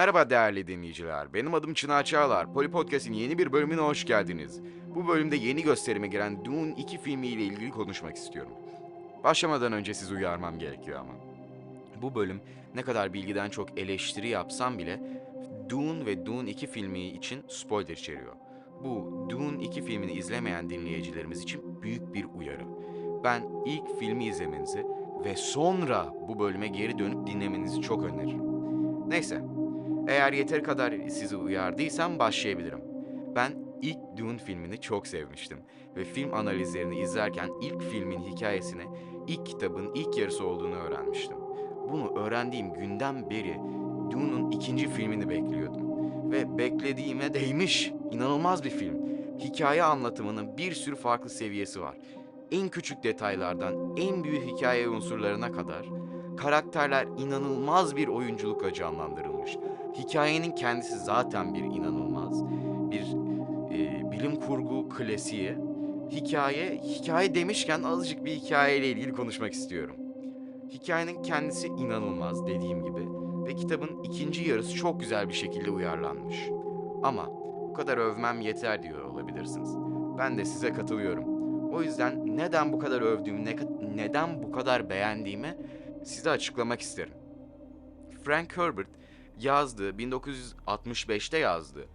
Merhaba değerli dinleyiciler. Benim adım Çınar Çağlar. Poli Podcast'in yeni bir bölümüne hoş geldiniz. Bu bölümde yeni gösterime giren Dune 2 filmiyle ilgili konuşmak istiyorum. Başlamadan önce sizi uyarmam gerekiyor ama. Bu bölüm ne kadar bilgiden çok eleştiri yapsam bile Dune ve Dune 2 filmi için spoiler içeriyor. Bu Dune 2 filmini izlemeyen dinleyicilerimiz için büyük bir uyarı. Ben ilk filmi izlemenizi ve sonra bu bölüme geri dönüp dinlemenizi çok öneririm. Neyse, eğer yeteri kadar sizi uyardıysam başlayabilirim. Ben ilk Dune filmini çok sevmiştim ve film analizlerini izlerken ilk filmin hikayesini ilk kitabın ilk yarısı olduğunu öğrenmiştim. Bunu öğrendiğim günden beri Dune'un ikinci filmini bekliyordum. Ve beklediğime değmiş. İnanılmaz bir film. Hikaye anlatımının bir sürü farklı seviyesi var. En küçük detaylardan en büyük hikaye unsurlarına kadar karakterler inanılmaz bir oyunculukla canlandırılmış. Hikayenin kendisi zaten bir inanılmaz. Bir e, bilim kurgu klasiği. Hikaye, hikaye demişken azıcık bir hikayeyle ilgili konuşmak istiyorum. Hikayenin kendisi inanılmaz dediğim gibi ve kitabın ikinci yarısı çok güzel bir şekilde uyarlanmış. Ama bu kadar övmem yeter diyor olabilirsiniz. Ben de size katılıyorum. O yüzden neden bu kadar övdüğümü, ne, neden bu kadar beğendiğimi size açıklamak isterim. Frank Herbert yazdığı 1965'te yazdığı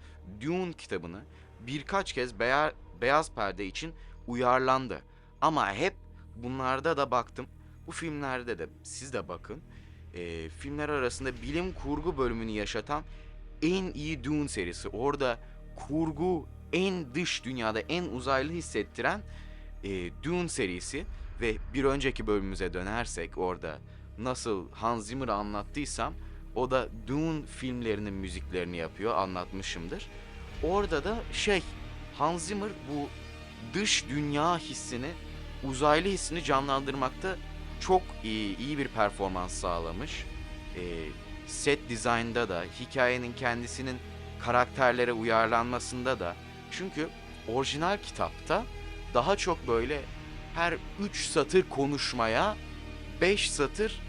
Dune kitabını birkaç kez beya- beyaz perde için uyarlandı. Ama hep bunlarda da baktım. Bu filmlerde de siz de bakın. e, filmler arasında bilim kurgu bölümünü yaşatan en iyi Dune serisi. Orada kurgu en dış dünyada en uzaylı hissettiren e, Dune serisi ve bir önceki bölümümüze dönersek orada nasıl Hans Zimmer'ı anlattıysam o da Dune filmlerinin müziklerini yapıyor anlatmışımdır. Orada da şey Hans Zimmer bu dış dünya hissini uzaylı hissini canlandırmakta çok iyi, iyi bir performans sağlamış. Ee, set dizaynda da hikayenin kendisinin karakterlere uyarlanmasında da çünkü orijinal kitapta daha çok böyle her 3 satır konuşmaya 5 satır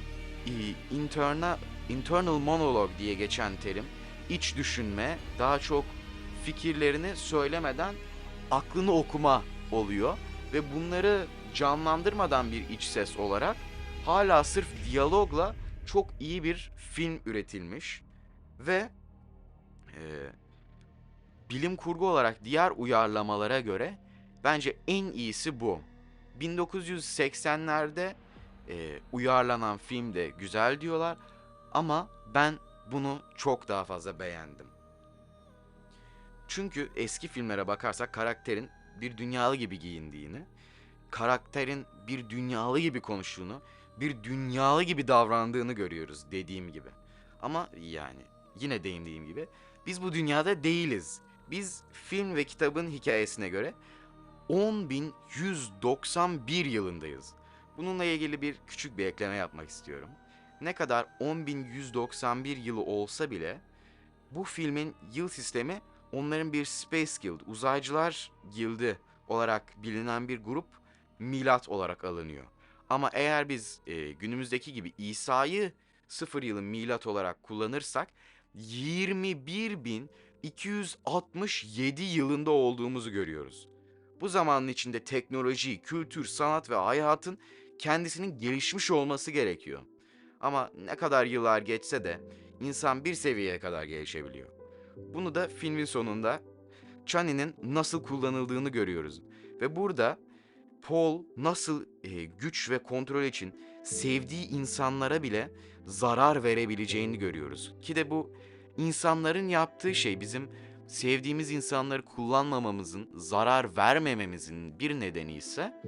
e, interna, internal monolog diye geçen terim iç düşünme daha çok fikirlerini söylemeden aklını okuma oluyor. Ve bunları canlandırmadan bir iç ses olarak hala sırf diyalogla çok iyi bir film üretilmiş. Ve e, bilim kurgu olarak diğer uyarlamalara göre bence en iyisi bu. 1980'lerde e, uyarlanan film de güzel diyorlar ama ben bunu çok daha fazla beğendim. Çünkü eski filmlere bakarsak karakterin bir dünyalı gibi giyindiğini, karakterin bir dünyalı gibi konuştuğunu, bir dünyalı gibi davrandığını görüyoruz dediğim gibi. Ama yani yine değindiğim gibi biz bu dünyada değiliz. Biz film ve kitabın hikayesine göre 10.191 yılındayız. Bununla ilgili bir küçük bir ekleme yapmak istiyorum. Ne kadar 10.191 yılı olsa bile bu filmin yıl sistemi onların bir Space Guild, uzaycılar gildi olarak bilinen bir grup milat olarak alınıyor. Ama eğer biz e, günümüzdeki gibi İsa'yı sıfır yılı milat olarak kullanırsak 21.267 yılında olduğumuzu görüyoruz. Bu zamanın içinde teknoloji, kültür, sanat ve hayatın kendisinin gelişmiş olması gerekiyor. Ama ne kadar yıllar geçse de insan bir seviyeye kadar gelişebiliyor. Bunu da filmin sonunda Chani'nin nasıl kullanıldığını görüyoruz. Ve burada Paul nasıl e, güç ve kontrol için sevdiği insanlara bile zarar verebileceğini görüyoruz. Ki de bu insanların yaptığı şey bizim sevdiğimiz insanları kullanmamamızın, zarar vermememizin bir nedeni ise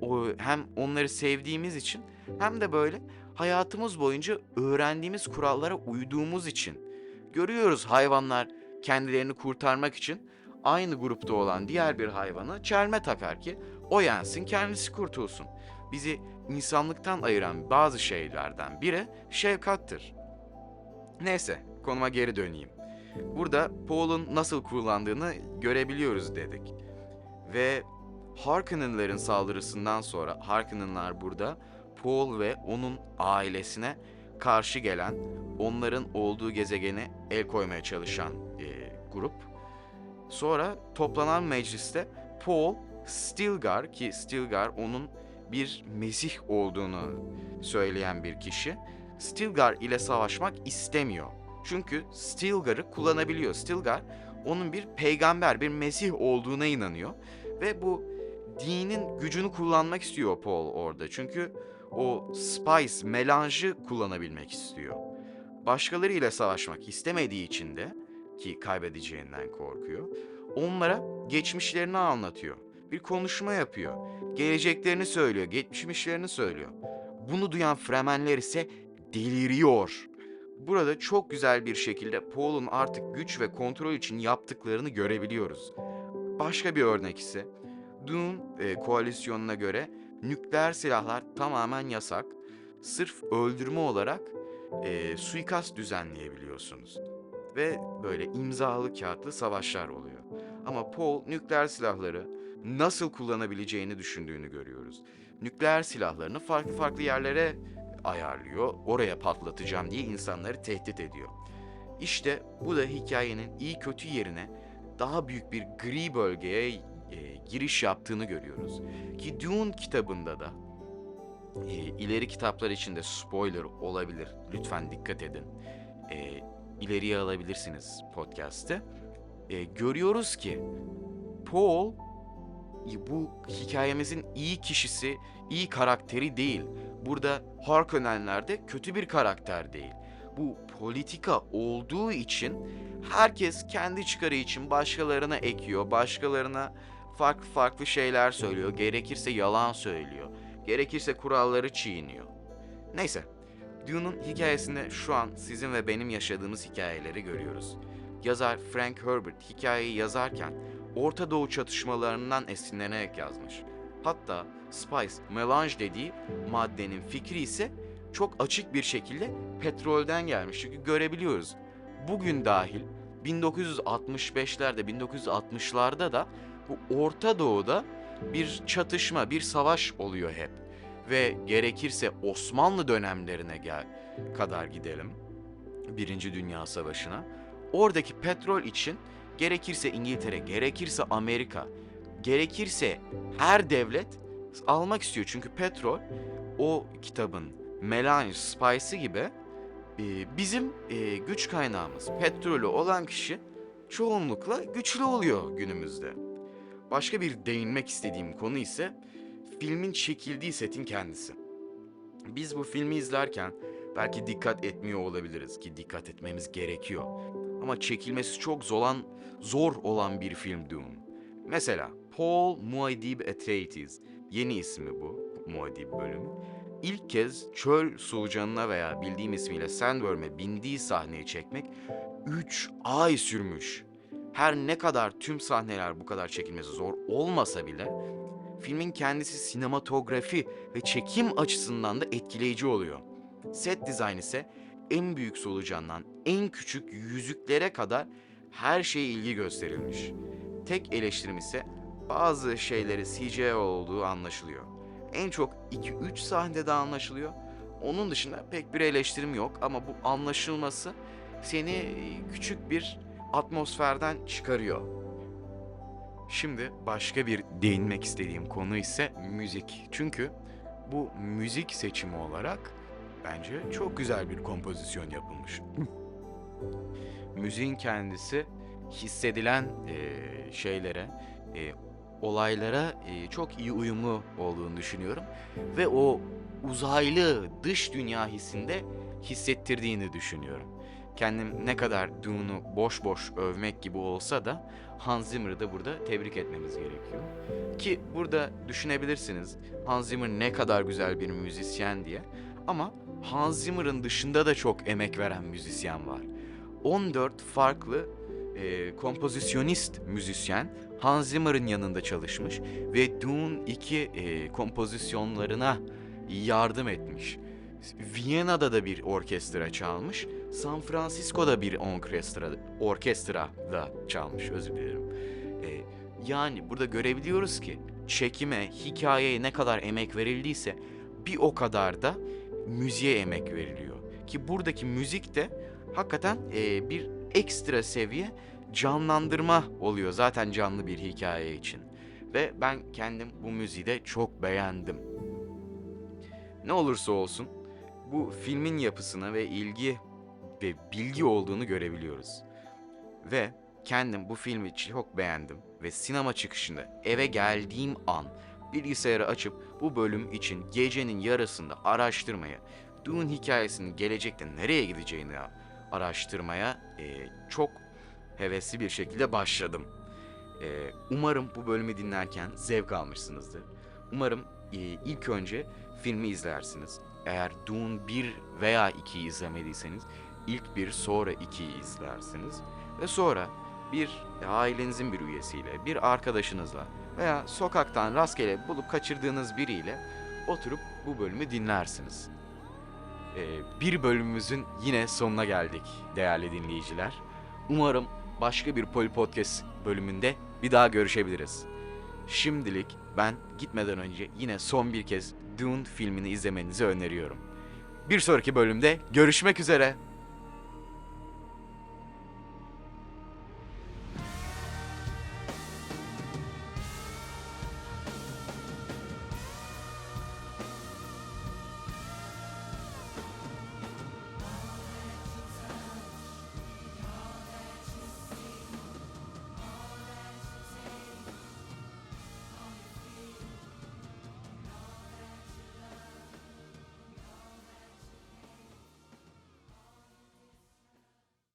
o hem onları sevdiğimiz için hem de böyle hayatımız boyunca öğrendiğimiz kurallara uyduğumuz için görüyoruz hayvanlar kendilerini kurtarmak için aynı grupta olan diğer bir hayvana çelme takar ki o yensin kendisi kurtulsun. Bizi insanlıktan ayıran bazı şeylerden biri şefkattır. Neyse konuma geri döneyim. Burada Paul'un nasıl kullandığını görebiliyoruz dedik. Ve Harkonnen'ların saldırısından sonra Harkonnen'lar burada Paul ve onun ailesine karşı gelen, onların olduğu gezegene el koymaya çalışan e, grup. Sonra toplanan mecliste Paul Stilgar ki Stilgar onun bir mesih olduğunu söyleyen bir kişi. Stilgar ile savaşmak istemiyor. Çünkü Stilgar'ı kullanabiliyor. Stilgar onun bir peygamber, bir mesih olduğuna inanıyor. Ve bu dinin gücünü kullanmak istiyor Paul orada. Çünkü o spice, melanjı kullanabilmek istiyor. Başkalarıyla savaşmak istemediği için de ki kaybedeceğinden korkuyor. Onlara geçmişlerini anlatıyor. Bir konuşma yapıyor. Geleceklerini söylüyor, geçmişlerini söylüyor. Bunu duyan Fremenler ise deliriyor. Burada çok güzel bir şekilde Paul'un artık güç ve kontrol için yaptıklarını görebiliyoruz. Başka bir örnek ise Dune e, koalisyonuna göre nükleer silahlar tamamen yasak. Sırf öldürme olarak e, suikast düzenleyebiliyorsunuz. Ve böyle imzalı kağıtlı savaşlar oluyor. Ama Paul nükleer silahları nasıl kullanabileceğini düşündüğünü görüyoruz. Nükleer silahlarını farklı farklı yerlere ayarlıyor. Oraya patlatacağım diye insanları tehdit ediyor. İşte bu da hikayenin iyi kötü yerine daha büyük bir gri bölgeye e, giriş yaptığını görüyoruz. Ki Dune kitabında da e, ileri kitaplar için de spoiler olabilir. Lütfen dikkat edin. E, ileriye alabilirsiniz podcast'te. E, görüyoruz ki Paul e, bu hikayemizin iyi kişisi, iyi karakteri değil. Burada Harkonnenler de kötü bir karakter değil. Bu politika olduğu için herkes kendi çıkarı için başkalarına ekiyor, başkalarına farklı farklı şeyler söylüyor, gerekirse yalan söylüyor, gerekirse kuralları çiğniyor. Neyse, Dune'un hikayesinde şu an sizin ve benim yaşadığımız hikayeleri görüyoruz. Yazar Frank Herbert hikayeyi yazarken Orta Doğu çatışmalarından esinlenerek yazmış. Hatta spice, melange dediği maddenin fikri ise çok açık bir şekilde petrolden gelmiş. Çünkü görebiliyoruz. Bugün dahil 1965'lerde, 1960'larda da bu Orta Doğu'da bir çatışma, bir savaş oluyor hep. Ve gerekirse Osmanlı dönemlerine gel kadar gidelim. Birinci Dünya Savaşı'na. Oradaki petrol için gerekirse İngiltere, gerekirse Amerika, gerekirse her devlet almak istiyor. Çünkü petrol o kitabın melange, spice'ı gibi e, bizim e, güç kaynağımız. Petrolü olan kişi çoğunlukla güçlü oluyor günümüzde. Başka bir değinmek istediğim konu ise filmin çekildiği setin kendisi. Biz bu filmi izlerken belki dikkat etmiyor olabiliriz ki dikkat etmemiz gerekiyor. Ama çekilmesi çok zolan, zor olan bir film Dune. Mesela Paul Muad'Dib Atreides, yeni ismi bu Muad'Dib bölümü. İlk kez çöl solucanına veya bildiğim ismiyle Sandworm'e bindiği sahneyi çekmek 3 ay sürmüş. Her ne kadar tüm sahneler bu kadar çekilmesi zor olmasa bile filmin kendisi sinematografi ve çekim açısından da etkileyici oluyor. Set dizayn ise en büyük solucandan en küçük yüzüklere kadar her şeye ilgi gösterilmiş. Tek eleştirim ise bazı şeyleri CGI olduğu anlaşılıyor. En çok 2-3 sahnede anlaşılıyor. Onun dışında pek bir eleştirim yok ama bu anlaşılması seni küçük bir atmosferden çıkarıyor. Şimdi başka bir değinmek istediğim konu ise müzik. Çünkü bu müzik seçimi olarak bence çok güzel bir kompozisyon yapılmış. Müziğin kendisi hissedilen e, şeylere, e, olaylara e, çok iyi uyumlu olduğunu düşünüyorum. Ve o uzaylı dış dünya hissinde hissettirdiğini düşünüyorum. Kendim ne kadar Dune'u boş boş övmek gibi olsa da Hans Zimmer'ı da burada tebrik etmemiz gerekiyor. Ki burada düşünebilirsiniz Hans Zimmer ne kadar güzel bir müzisyen diye. Ama Hans Zimmer'ın dışında da çok emek veren müzisyen var. 14 farklı e, kompozisyonist müzisyen Hans Zimmer'ın yanında çalışmış ve Dune 2 e, kompozisyonlarına yardım etmiş. Viyana'da da bir orkestra çalmış. San Francisco'da bir orkestra, orkestra da çalmış özür dilerim. E, yani burada görebiliyoruz ki çekime, hikayeye ne kadar emek verildiyse bir o kadar da müziğe emek veriliyor. ki buradaki müzik de hakikaten e, bir ekstra seviye canlandırma oluyor zaten canlı bir hikaye için. Ve ben kendim bu müziği de çok beğendim. Ne olursa olsun bu filmin yapısına ve ilgi ve bilgi olduğunu görebiliyoruz. Ve kendim bu filmi çok beğendim ve sinema çıkışında eve geldiğim an bilgisayarı açıp bu bölüm için gecenin yarısında araştırmaya, Dune hikayesinin gelecekte nereye gideceğini araştırmaya e, çok hevesli bir şekilde başladım. E, umarım bu bölümü dinlerken zevk almışsınızdır. Umarım ilk önce filmi izlersiniz. Eğer Dune 1 veya 2'yi izlemediyseniz ilk bir sonra 2'yi izlersiniz. Ve sonra bir ailenizin bir üyesiyle, bir arkadaşınızla veya sokaktan rastgele bulup kaçırdığınız biriyle oturup bu bölümü dinlersiniz. Ee, bir bölümümüzün yine sonuna geldik değerli dinleyiciler. Umarım başka bir Poli Podcast bölümünde bir daha görüşebiliriz. Şimdilik ben gitmeden önce yine son bir kez Dune filmini izlemenizi öneriyorum. Bir sonraki bölümde görüşmek üzere.